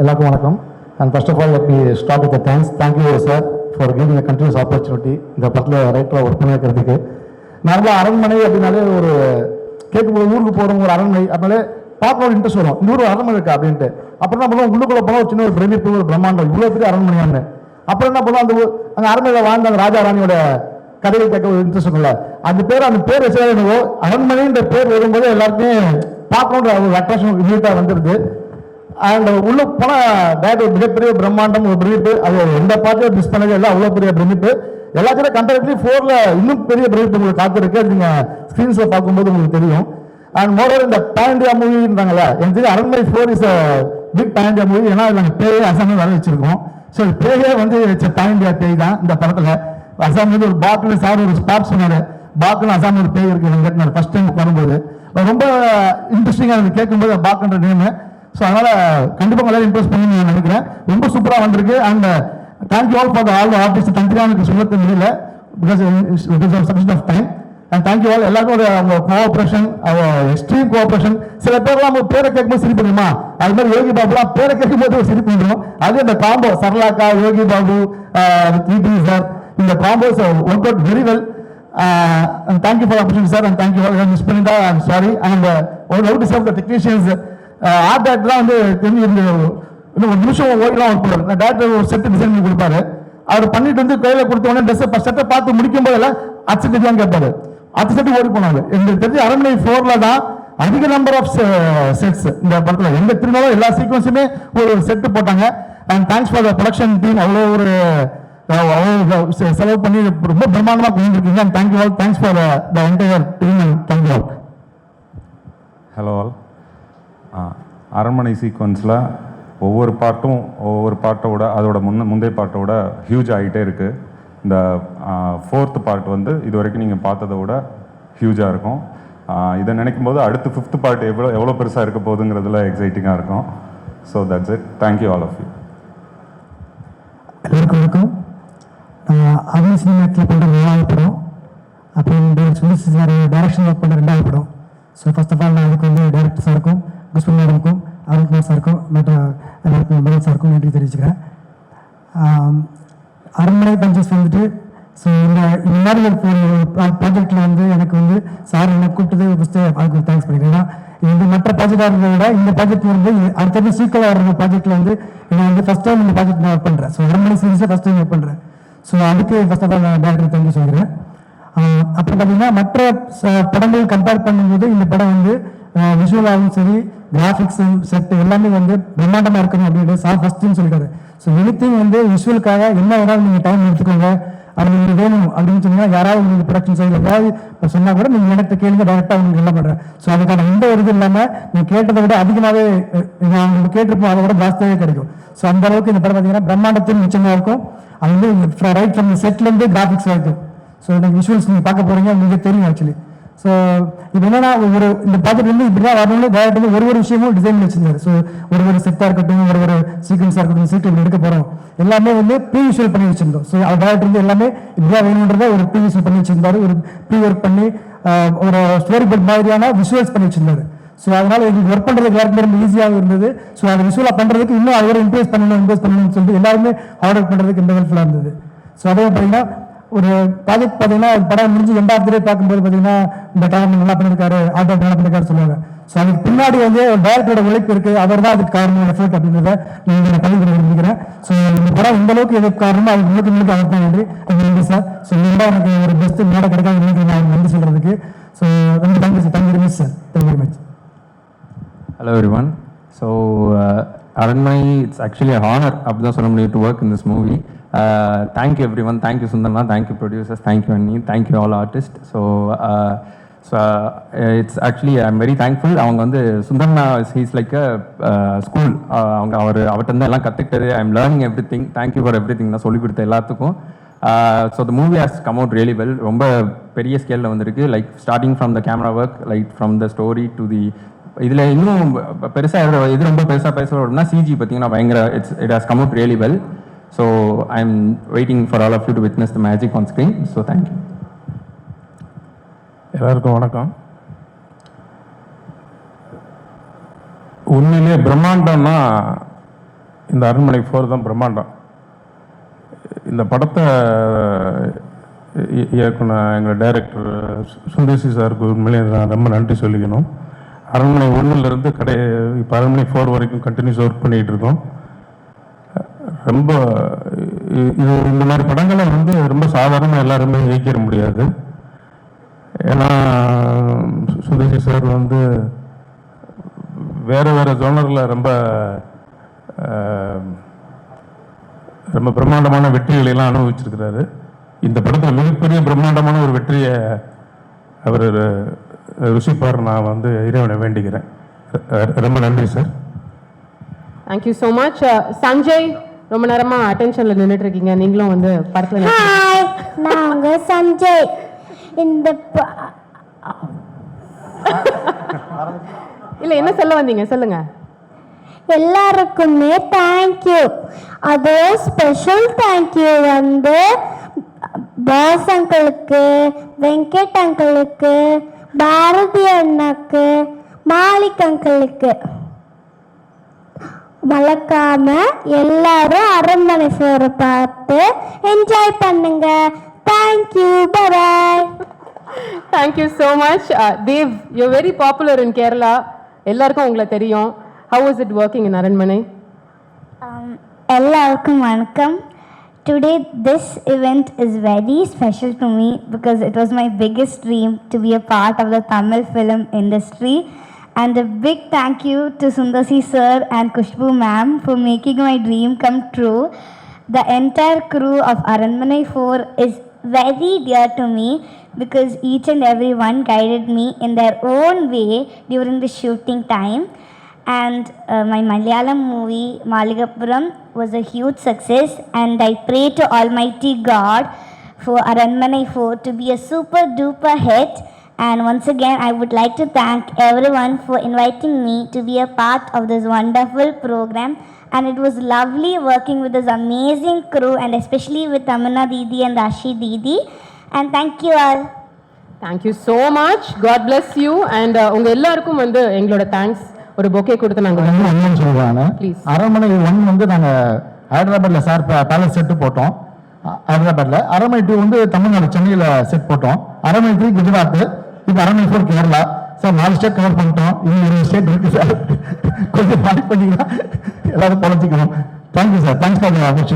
எல்லாருக்கும் வணக்கம். And first of all let me start with thanks thank you sir for giving a continuous opportunity இந்த படத்தில் ரைட்டராக work பண்ணிக்கிறதுக்கு நார்மலாக அரண்மனை அப்படின்னாலே ஒரு கேட்கும்போது ஊருக்கு போகிறோம் ஒரு அரண்மனை அப்படின்னாலே பார்க்க ஒரு இன்ட்ரெஸ்ட் வரும். இந்த ஊர் அரண்மனை இருக்கா அப்படின்ட்டு. அப்புறம் என்ன பண்ணுவோம்? உள்ளுக்குள்ள போனால் ஒரு சின்ன ஒரு பிரமிப்பு ஒரு பிரம்மாண்டம். இவ்வளோ பெரிய அரண்மனையான்னு அப்புறம் என்ன பண்ணுவோம்? அந்த அந்த அரண்மனையில் வாழ்ந்த அந்த ராஜா ராணியோட கதையை கேட்க ஒரு இன்ட்ரெஸ்ட் இருக்கும்ல. அந்த பேர் அந்த பேர் வச்சு என்னவோ அரண்மனைன்ற பேர் வரும்போது எல்லாருக்குமே பார்க்கணுன்ற ஒரு அட்ராக்ஷன் இமீடியட்டாக வந்துடுது அண்ட் உள்ள போனால் டேரக்டர் மிகப்பெரிய பிரம்மாண்டம் ஒரு பிரமிப்பு அது எந்த பாட்டையும் மிஸ் பண்ணவே இல்லை. அவ்வளோ பெரிய பிரமிப்பு எல்லாத்தையும் கம்பேரிட்லி ஃபோரில் இன்னும் பெரிய பிரமிப்பு உங்களுக்கு காத்திருக்கு அது நீங்கள் ஸ்க்ரீன்ஸில் பார்க்கும்போது உங்களுக்கு தெரியும். அண்ட் மோரோவர் இந்த பேண்டியா மூவின்றாங்கல்ல எனக்கு தெரியும் Aranmanai four is big pan India movie ஏன்னா நாங்கள் பேயே அசாமே வர வச்சிருக்கோம். ஸோ பேயே வந்து பேண்டியா பேய் தான் இந்த படத்தில். அசாம் வந்து ஒரு பாக்கில் சார் ஒரு ஸ்பாட் சொன்னார். பாக்கில் அசாம் ஒரு பேய் இருக்கு. ஃபர்ஸ்ட் டைம் வரும்போது ரொம்ப இன்ட்ரெஸ்டிங்காக எனக்கு கேட்கும்போது பாக்குன்ற நேமு ஸோ அதனால் கண்டிப்பாக எல்லாரும் இம்ப்ரெஸ் பண்ணி நான் நினைக்கிறேன். ரொம்ப சூப்பராக வந்திருக்கு. And thank you all for all artist தனித்தனியாக எனக்கு சொல்ல முடியல because it is subject of time and thank you all எல்லாருக்கும் ஒரு அவங்க கோஆப்ரேஷன் எக்ஸ்ட்ரீம் கோஆப்ரேஷன் சில பேர்லாம் நம்ம பேரை கேட்கும்போது சிரிப்பு பண்ணுமா அது மாதிரி யோகி பாபுலாம் பேரை கேட்கும்போது ஒரு சிரிப்பு வந்துடும் அது இந்த காம்போ சரலாக்கா Yogi Babu uh, DP sir இந்த combos work out very well thank you for opportunity sir and thank you sir, and பண்ணிட்டா ஐம் சாரி அண்ட் uh, ஒரு note to serve ஆர்ட் டேரக்டர்லாம் வந்து தெரிஞ்சு இருந்து இன்னும் ஒரு நிமிஷம் ஓடிலாம் ஒர்க் பண்ணுவார் நான் டேரக்டர் ஒரு செட்டு டிசைன் பண்ணி கொடுப்பாரு. அவர் பண்ணிட்டு வந்து கையில் கொடுத்த உடனே ட்ரெஸ் செட்டை பார்த்து முடிக்கும் போதெல்லாம் அச்சு தான் கேட்பாரு. அச்சு செட்டு ஓடி போனாங்க. எங்களுக்கு தெரிஞ்சு அரண்மனை ஃபோரில் தான் அதிக நம்பர் ஆஃப் செட்ஸ் இந்த படத்தில். எங்க திருநாளும் எல்லா சீக்வன்ஸுமே ஒரு செட்டு போட்டாங்க. And thanks for the production team அவ்வளோ ஒரு செலவு பண்ணி ரொம்ப பிரம்மாண்டமா பண்ணிருக்கீங்க and thank you all thanks for the entire team and thank you all hello all Aranmanai சீக்வன்ஸில் ஒவ்வொரு பாட்டும் ஒவ்வொரு பாட்டோட அதோட முன்ன முந்தைய பாட்டோட ஹியூஜ் ஆகிட்டே இருக்குது இந்த ஃபோர்த் பார்ட் வந்து இது வரைக்கும் நீங்கள் பார்த்ததை விட ஹியூஜாக இருக்கும். இதை நினைக்கும் போது அடுத்து ஃபிஃப்த் பார்ட் எவ்வளோ எவ்வளோ பெருசாக இருக்க போகுதுங்கிறதுல எக்ஸைட்டிங்காக இருக்கும். So that's it thank you all of you எல்லாருக்கும் வணக்கம். அவன் அருண் பண்ணுற மூணாவது படம் அப்புறம் சுந்தர் சார் டைரக்ஷன் ஒர்க் பண்ணுற ரெண்டாவது படம். ஸோ ஃபஸ்ட் ஆஃப் ஆல் நான் அதுக்கு வந்து டைரக்டர் சாருக்கும் குஸ்வன் மேடமுக்கும் அருண்குமார் சாருக்கும் மற்ற எல்லாருக்கும் மதன் சாருக்கும் நன்றி தெரிவிச்சுக்கிறேன். அரண்மனை பஞ்சஸ் வந்துட்டு ஸோ இந்த இந்த மாதிரி ஒரு ப்ராஜெக்டில் வந்து எனக்கு வந்து சார் என்னை கூப்பிட்டது ஃபஸ்ட்டு அதுக்கு தேங்க்ஸ் பண்ணிக்கிறேன். இந்த மற்ற ப்ராஜெக்டாக இருந்ததை விட இந்த ப்ராஜெக்ட் வந்து அடுத்தது சீக்கிரம் வர ப்ராஜெக்ட்டில் வந்து நான் வந்து ஃபஸ்ட் டைம் இந்த ப்ராஜெக்ட் நான் ஒர்க் பண்ணுறேன் ஸோ அரண்மனை சீரீஸை ஃபஸ்ட் டைம் ஒர்க் பண்ணுறேன் ஸோ அதுக்கு ஃபஸ்ட் ஆஃப் ஆல் நான் டேரக்டர் தேங்க்யூ சொல்கிறேன் அப்புறம் பார்த்தீங்கன்னா மற்ற ச- படங்கள் கம்பேர் பண்ணும்போது இந்த படம் வந்து விஷுவலாகவும் சரி கிராஃபிக்ஸ் செட் எல்லாமே வந்து பிரம்மாண்டமாக இருக்கணும் அப்படின்ட்டு சார் ஃபஸ்ட்டுன்னு சொல்லிட்டாரு. ஸோ எனித்திங் வந்து விஷுவலுக்காக என்ன வேணாலும் நீங்கள் டைம் எடுத்துக்கோங்க அது உங்களுக்கு வேணும் அப்படின்னு சொன்னால் யாராவது உங்களுக்கு ப்ரொடக்ஷன் சைடில் ஏதாவது சொன்னால் கூட நீங்கள் எனக்கு கேளுங்க டேரெக்டாக உங்களுக்கு என்ன பண்ணுறேன் ஸோ அதுக்கான எந்த ஒரு இது இல்லாமல் நீங்கள் கேட்டதை விட அதிகமாகவே நான் உங்களுக்கு கேட்டிருப்போம் அதை விட ஜாஸ்தியாகவே கிடைக்கும். ஸோ அந்த அளவுக்கு இந்த படம் பார்த்தீங்கன்னா பிரம்மாண்டத்தின் மிச்சமாக இருக்கும். அது வந்து ரைட் ஃப்ரம் செட்லேருந்து கிராஃபிக்ஸ் வரைக்கும். ஸோ எனக்கு விஷுவல்ஸ் நீங்கள் பார்க்க போகிறீங்க உங்களுக்கு தெரியும் ஆக்சுவலி ஸோ இப்போ என்னன்னா ஒரு இந்த ப்ராஜெக்ட் வந்து இப்படி தான் வரணும்னு டேரக்ட் வந்து ஒரு ஒரு விஷயமும் டிசைன் வச்சிருந்தாரு. ஸோ ஒரு ஒரு செட்டாக இருக்கட்டும் ஒரு ஒரு சீக்வன்ஸாக இருக்கட்டும் சீக்கிரம் இப்படி எடுக்க போகிறோம் எல்லாமே வந்து ப்ரீ விஷுவல் பண்ணி வச்சிருந்தோம். ஸோ அவர் டேரக்ட் வந்து எல்லாமே இப்படியா வேணுன்றதை ஒரு ப்ரீ விஷுவல் பண்ணி வச்சிருந்தாரு. ஒரு ப்ரீ ஒர்க் பண்ணி ஒரு ஸ்டோரி போர்ட் மாதிரியான விஷுவல்ஸ் பண்ணி வச்சிருந்தாரு. ஸோ அதனால் எங்களுக்கு ஒர்க் பண்ணுறதுக்கு எல்லாருக்குமே ரொம்ப ஈஸியாக இருந்தது. ஸோ அதை விஷுவலாக பண்ணுறதுக்கு இன்னும் அவரை இம்ப்ரூவ் பண்ணணும் இம்ப்ரூவ் பண்ணணும்னு சொல்லிட்டு எல்லாருமே ஆர்டர் பண்ணுறதுக்கு ரொம்ப ஹெல்ப்ஃபுல்லாக இருந்தது. ஸோ அதே பார்த்தீங்கன்னா ஒரு ப்ராஜெக்ட் பார்த்தீங்கன்னா ஒரு படம் முடிஞ்சு ரெண்டாவது பார்க்கும்போது பார்த்தீங்கன்னா இந்த டைம் நல்லா பண்ணியிருக்காரு ஆட்டோ நல்லா பண்ணியிருக்காரு சொல்லுவாங்க. ஸோ அதுக்கு பின்னாடி வந்து டேரக்டரோட உழைப்பு இருக்கு அவர் தான் அதுக்கு காரணம் எஃபர்ட் அப்படின்றத நீங்கள் நான் பதிவு பண்ணி விரும்புகிறேன். ஸோ இந்த படம் இந்த அளவுக்கு எதுக்கு காரணமோ அது முழுக்க முழுக்க அவர் தான் நன்றி நன்றி சார். ஸோ இந்த எனக்கு ஒரு பெஸ்ட் மேடம் கிடைக்காது நினைக்கிறேன் நான் நன்றி சொல்றதுக்கு. ஸோ ரொம்ப thank you sir thank you very much sir thank you very much hello everyone so Aranmanai it's actually honour அப்படி தான் சொல்ல முடியும் to work in this movie thank you everyone thank you சுந்தர்னா thank you producers thank you அண்ணி thank you all artist so so it's actually I am very thankful அவங்க வந்து சுந்தர்னா he's like a school அவங்க அவர் அவர்கிட்ட எல்லாம் கற்றுக்கிட்டது I am learning everything thank you for every thing நான் சொல்லிக் கொடுத்த எல்லாத்துக்கும் so the movie has come out really well ரொம்ப பெரிய ஸ்கேலில் வந்திருக்கு like starting from the camera work like from the story to the இதில் இன்னும் பெருசாக இது ரொம்ப பெருசாக பேசுகிறோம்னா சிஜி பார்த்தீங்கன்னா பயங்கர it's it has come out really well so I am waiting for all of you to witness the magic on screen so thank you எல்லாருக்கும் வணக்கம் உண்மையிலே பிரம்மாண்டம்னா இந்த அரண்மனை ஃபோர் தான் பிரம்மாண்டம் இந்த படத்தை இ- இயக்குன எங்கள் டைரக்டர் சுந்தர்சி சாருக்கு உண்மையிலே நான் ரொம்ப நன்றி சொல்லிக்கணும் அரண்மனை ஒன்றுலேருந்து கடை இப்போ அரண்மனை ஃபோர் வரைக்கும் கண்டினியூஸ் ஒர்க் பண்ணிகிட்டு இருக்கோம். ரொம்ப இது இந்த மாதிரி படங்களை வந்து ரொம்ப சாதாரணமாக எல்லாருமே இயக்கிட முடியாது. ஏன்னா சுதேசி சார் வந்து வேறு வேறு ஜோனரில் ரொம்ப ரொம்ப பிரம்மாண்டமான வெற்றிகளையெல்லாம் அனுபவிச்சிருக்கிறாரு. இந்த படத்தில் மிகப்பெரிய பிரம்மாண்டமான ஒரு வெற்றியை அவர் ருசிப்பார் நான் வந்து இறைவனை வேண்டிக்கிறேன் ரொம்ப நன்றி sir. Thank you so much Sanjay ரொம்ப நேரமா அட்டென்ஷன்ல நின்றுட்டு இருக்கீங்க நீங்களும் வந்து படத்துல நடிச்சு- ஹாய் நாங்க சஞ்சய். இந்த இல்ல என்ன சொல்ல வந்தீங்க? சொல்லுங்க. எல்லாருக்குமே தேங்க்யூ அதே ஸ்பெஷல் தேங்க்யூ வந்து பாஸ் அங்கிளுக்கு வெங்கட் அங்கிளுக்கு பாரதி அண்ணாக்கு மாலிக் அங்கிளுக்கு. மறக்காம எல்லாரும் அரண்மனை சோறு பார்த்து என்ஜாய் பண்ணுங்க. Thank you bye thank you so much Dev you very popular in Kerala எல்லாருக்கும் உங்களை தெரியும். How is it working in Aranmanai? Um, எல்லாருக்கும் வணக்கம். Today, this event is very special to me because it was my biggest dream to be a part of the Tamil film industry. And a big thank you to Sundasi sir and Kushbu ma'am for making my dream come true. The entire crew of Aranmanai 4 is very dear to me because each and every one guided me in their own way during the shooting time. And uh, my Malayalam movie, Maligapuram, was a huge success and I pray to Almighty God for Aranmanai 4 to be a super duper hit and once again I would like to thank everyone for inviting me to be a part of this wonderful program and it was lovely working with this amazing crew and especially with Tamana Didi and Rashi Didi and thank you all. Thank you so much God bless you and உங்க எல்லாருக்கும் வந்து எங்களோட thanks ஒரு bouquet கொடுத்து நாங்கள் Please. அரண்மனை one வந்து நாங்க ஹைதராபாத்ல சார் பேலஸ் செட்டு போட்டோம். ஹைதராபாத்ல. அரண்மனை டூ வந்து தமிழ்நாடு சென்னையில செட் போட்டோம். அரண்மனை த்ரீ குஜராத். இப்போ அரண்மனை ஃபோர் கேரளா. சார் நாலு ஸ்டேட் கவர் பண்ணிட்டோம். இன்னும் இருபது ஸ்டேட் இருக்கு சார். கொஞ்சம் பாடி பண்ணீங்கன்னா எல்லாரும் பொழைச்சிக்கணும். Thank you sir thanks for opportunity